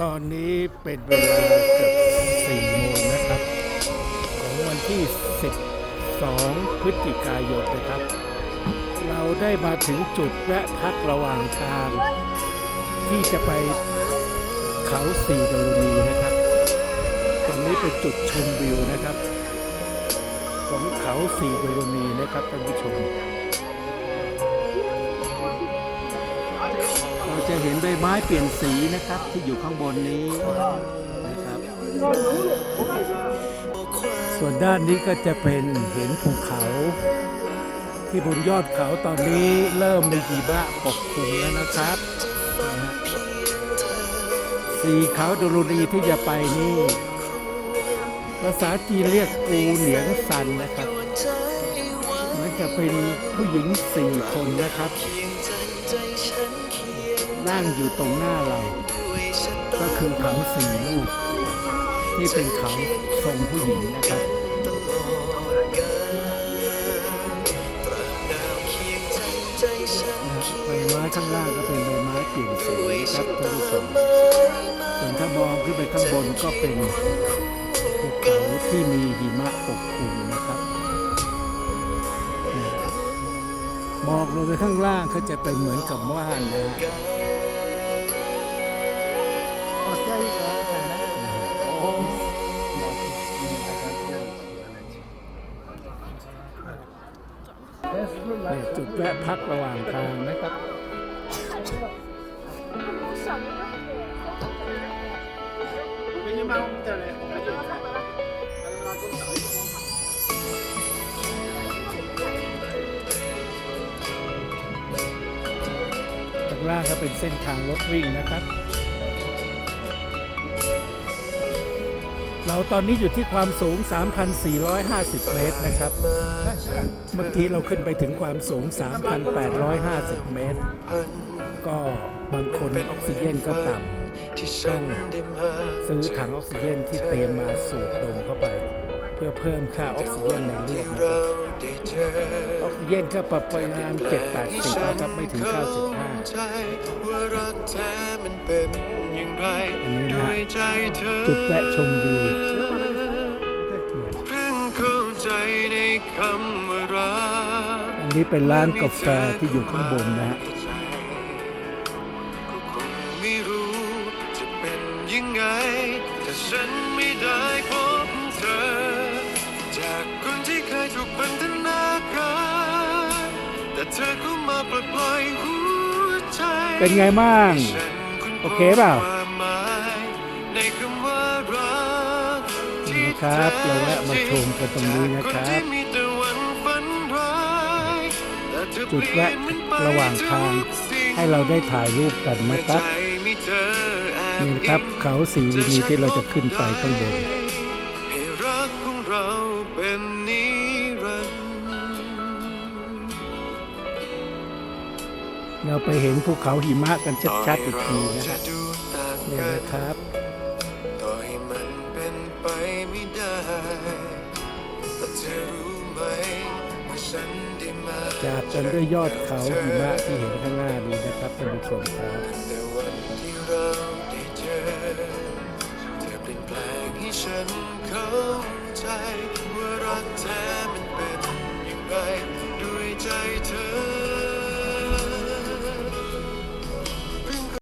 ตอนนี้เป็นเวลาเกือบ4โมงนะครับ ของวันที่ 12 พฤศจิกายนนะครับ เราได้มาถึงจุดแวะพักระหว่างทาง ที่จะไปเขาสีดารุณีนะครับ ตรงนี้เป็นจุดชมวิวนะครับ ของเขาสีดารุณีนะครับท่านผู้ชม จะเห็นใบไม้เปลี่ยนสีนะครับที่อยู่ข้างบนนี้นะครับ ส่วนด้านนี้ก็จะเป็นเห็นภูเขา ที่บนยอดเขาตอนนี้เริ่มมีหิมะปกคลุมแล้วนะครับสีเขาดรุณีที่จะไปนี่ภาษาจีนเรียกปูเหนียงซันนะครับมันจะเป็นผู้หญิงสี่คนนะครับ นั่งอยู่ตรงหน้าเรา ก็คือเขาสี่ลูก ที่เป็นเขาทรงผู้หญิงนะครับใบไม้ข้างล่างก็เป็นใบไม้เปลี่ยนสีนะครับท่านผู้ชมส่วนถ้ามองขึ้นไปข้างบนก็เป็นภูเขาที่มีหิมะปกคลุมนะครับมองลงไปข้างล่างก็จะเป็นเหมือนกับว่านนะ นี่จุดแวะพักระหว่างทางนะครับ ข้างล่างก็เป็นเส้นทางรถวิ่งนะครับ เราตอนนี้อยู่ที่ความสูง 3,450 เมตรนะครับ เมื่อกี้เราขึ้นไปถึงความสูง 3,850 เมตร ก็บางคนออกซิเจนก็ต่ำต้องซื้อถังออกซิเจนที่เตรียมมาสูดดมเข้าไป เพื่อเพิ่มค่าออกซิเจนในเลือดนะครับออกซิเจนก็ประมาณ780นะครับไม่ถึง 95 จเธอจุดแวะชมวิวอันนี้เป็นร้านกาแฟที่อยู่ข้างบนนะฮะก็คงไม่รู้จะเป็นไงถ้าฉันไม่ได้พบเธอ จากคนที่เคยถูกบันทนาการแต่เธอก็มาปลดปล่อยหัวใจ เป็นไงบ้าง โอเคเปล่า นคำว่ารักนี่นะครับเราแวะมาชมกันตรงนี้นะครับจากที่มีแต่วันฝันร้ายแต่เธอจุดแวะเปลี่ยนมันไประหว่างทางให้เราได้ถ่ายรูปกันนะครับใจมีเธอแอบนี่นะครับเขาสีวินีที่เราจะขึ้นไปข้างบนให้รักของเราเป็นนิรันดร์เราไปเห็นภูเขาหิมะกันชัดๆอีกทีนะจะฮะดูต่างนี่กันนะครับ จากกันด้วยยอดเขาหิมะที่เห็นข้างหน้านี้นะครับท่านผู้ชมครับ